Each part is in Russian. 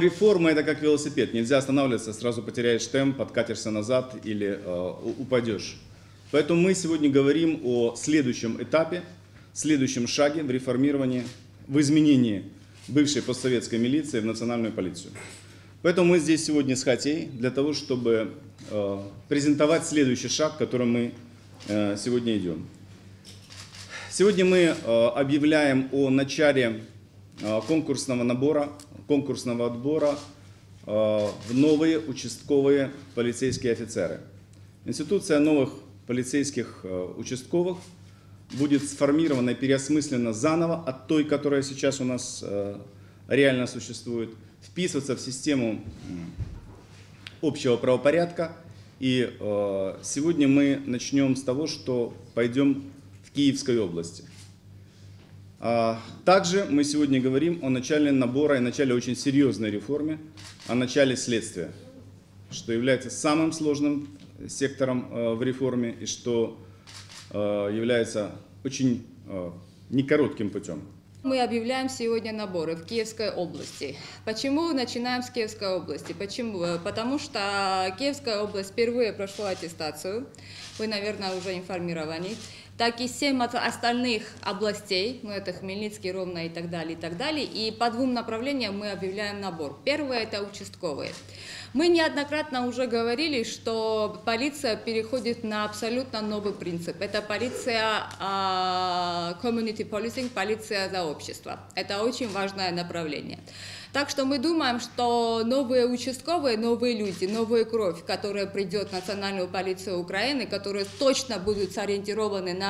Реформа это как велосипед. Нельзя останавливаться, сразу потеряешь темп, откатишься назад или э, упадешь. Поэтому мы сегодня говорим о следующем этапе, следующем шаге в реформировании, в изменении бывшей постсоветской милиции в национальную полицию. Поэтому мы здесь сегодня с Хатей для того, чтобы э, презентовать следующий шаг, к которому мы э, сегодня идем. Сегодня мы э, объявляем о начале э, конкурсного набора, конкурсного отбора э, в новые участковые полицейские офицеры. Институция новых полицейских участковых будет сформирована и переосмыслена заново от той, которая сейчас у нас реально существует, вписываться в систему общего правопорядка. И сегодня мы начнем с того, что пойдем в Киевской области. А, также мы сегодня говорим о начале набора и начале очень серьезной реформы, о начале следствия, что является самым сложным сектором э, в реформе и что э, является очень э, некоротким путем. Мы объявляем сегодня наборы в Киевской области. Почему начинаем с Киевской области? Почему? Потому что Киевская область впервые прошла аттестацию. Вы, наверное, уже информированы так и семь остальных областей, ну это Хмельницкий, Ровно и так далее, и так далее. И по двум направлениям мы объявляем набор. Первое – это участковые. Мы неоднократно уже говорили, что полиция переходит на абсолютно новый принцип. Это полиция uh, community policing, полиция за общество. Это очень важное направление. Так что мы думаем, что новые участковые, новые люди, новая кровь, которая придет в Национальную полицию Украины, которые точно будут сориентированы на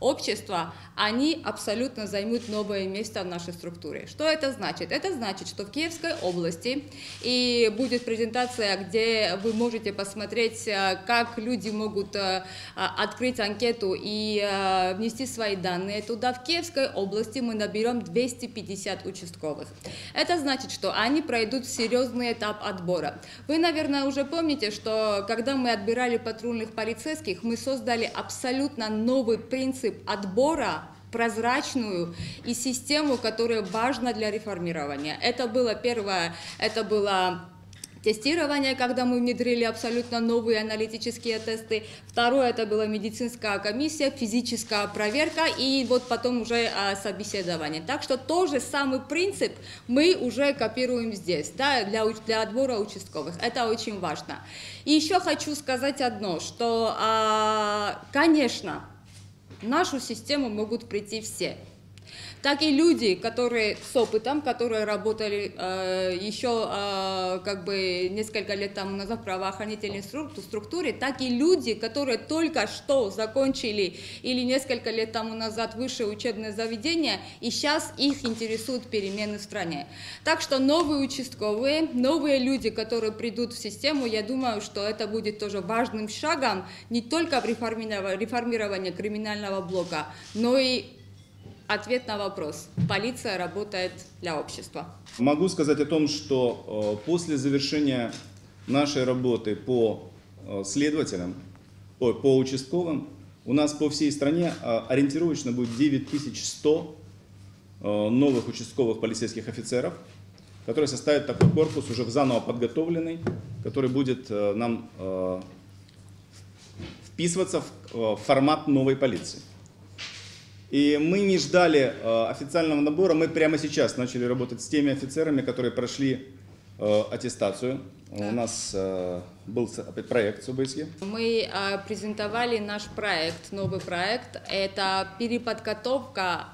общество, они абсолютно займут новое место в нашей структуре. Что это значит? Это значит, что в Киевской области и будет презентация, где вы можете посмотреть, э, как люди могут э, открыть анкету и э, внести свои данные туда. В Киевской области мы наберем 250 участковых. Это значит, что они пройдут серьезный этап отбора. Вы, наверное, уже помните, что когда мы отбирали патрульных полицейских, мы создали абсолютно новый принцип отбора прозрачную и систему, которая важна для реформирования. Это было первое, это было тестирование, когда мы внедрили абсолютно новые аналитические тесты. Второе, это была медицинская комиссия, физическая проверка и вот потом уже а, собеседование. Так что тот же самый принцип мы уже копируем здесь, да, для, для отбора участковых. Это очень важно. И еще хочу сказать одно, что, а, конечно, нашу систему могут прийти все так и люди, которые с опытом, которые работали э, еще э, как бы несколько лет тому назад в правоохранительной структуре, так и люди, которые только что закончили или несколько лет тому назад высшее учебное заведение, и сейчас их интересуют перемены в стране. Так что новые участковые, новые люди, которые придут в систему, я думаю, что это будет тоже важным шагом не только в реформировании криминального блока, но и Ответ на вопрос. Полиция работает для общества. Могу сказать о том, что э, после завершения нашей работы по э, следователям, по участковым, у нас по всей стране э, ориентировочно будет 9100 новых участковых полицейских офицеров, которые составят такой корпус уже заново подготовленный, который будет нам вписываться в формат новой полиции. И мы не ждали э, официального набора, мы прямо сейчас начали работать с теми офицерами, которые прошли э, аттестацию. Да. У нас э, был опять проект СУБСЕ. Мы э, презентовали наш проект, новый проект. Это переподготовка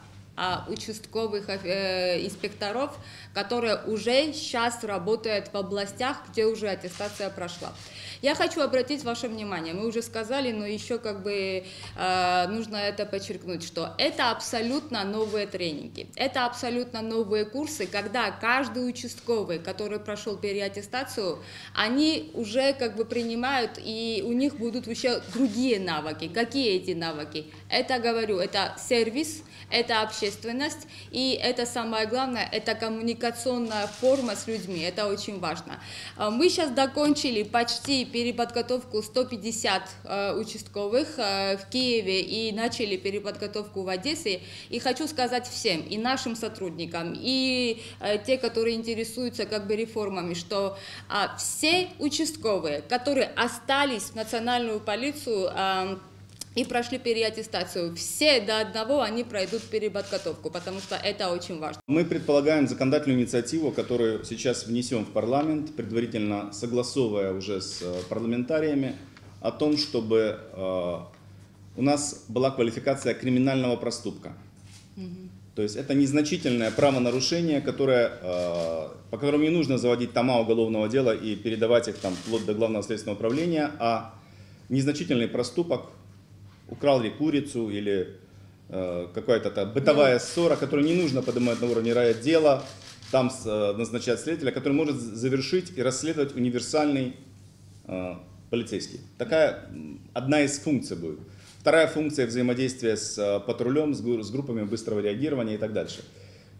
участковых э, инспекторов, которые уже сейчас работают в областях, где уже аттестация прошла. Я хочу обратить ваше внимание, мы уже сказали, но еще как бы э, нужно это подчеркнуть, что это абсолютно новые тренинги, это абсолютно новые курсы, когда каждый участковый, который прошел переаттестацию, они уже как бы принимают, и у них будут еще другие навыки. Какие эти навыки? Это, говорю, это сервис, это общение общественность, и это самое главное, это коммуникационная форма с людьми, это очень важно. А, Мы сейчас закончили почти переподготовку 150 э, участковых э, в Киеве и начали переподготовку в Одессе, и хочу сказать всем, и нашим сотрудникам, и те, которые интересуются как бы реформами, что а, все участковые, которые остались в национальную полицию, а, и прошли переаттестацию. Все до одного они пройдут переподготовку, потому что это очень важно. Мы предполагаем законодательную инициативу, которую сейчас внесем в парламент, предварительно согласовывая уже с э, парламентариями, о том, чтобы э, у нас была квалификация криминального проступка. То есть это незначительное правонарушение, которое, э, по которому не нужно заводить тома уголовного дела и передавать их там вплоть до главного следственного управления, а незначительный проступок, украл ли курицу или э, какая-то там бытовая ссора, которую не нужно поднимать на уровне райотдела, там с- э, назначать следователя, который может завершить и расследовать универсальный э, полицейский. Такая одна из функций будет. Вторая функция взаимодействия с э, патрулем, с группами быстрого реагирования и так дальше.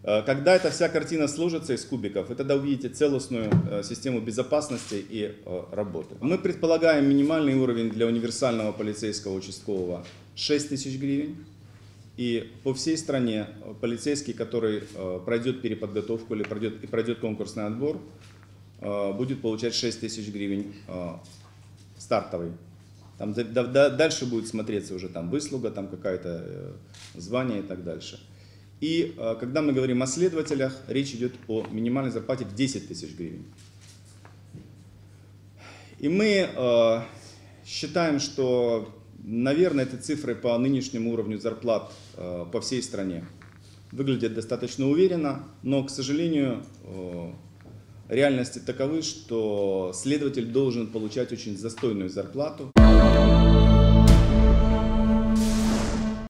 Э, Когда эта вся картина сложится из кубиков, вы тогда увидите целостную э, систему безопасности и э, работы. Мы предполагаем минимальный уровень для универсального полицейского участкового 6 тысяч гривен. И по всей стране полицейский, который пройдет переподготовку или пройдет, и пройдет конкурсный отбор, будет получать 6 тысяч гривен стартовый. Там да- да- да- дальше будет смотреться уже там выслуга, там какое-то э, звание и так дальше. И э, когда мы говорим о следователях, речь идет о минимальной зарплате в 10 тысяч гривен. И мы э, считаем, что, наверное, эти цифры по нынешнему уровню зарплат э, по всей стране выглядят достаточно уверенно, но, к сожалению, реальности таковы, что следователь должен получать очень застойную зарплату.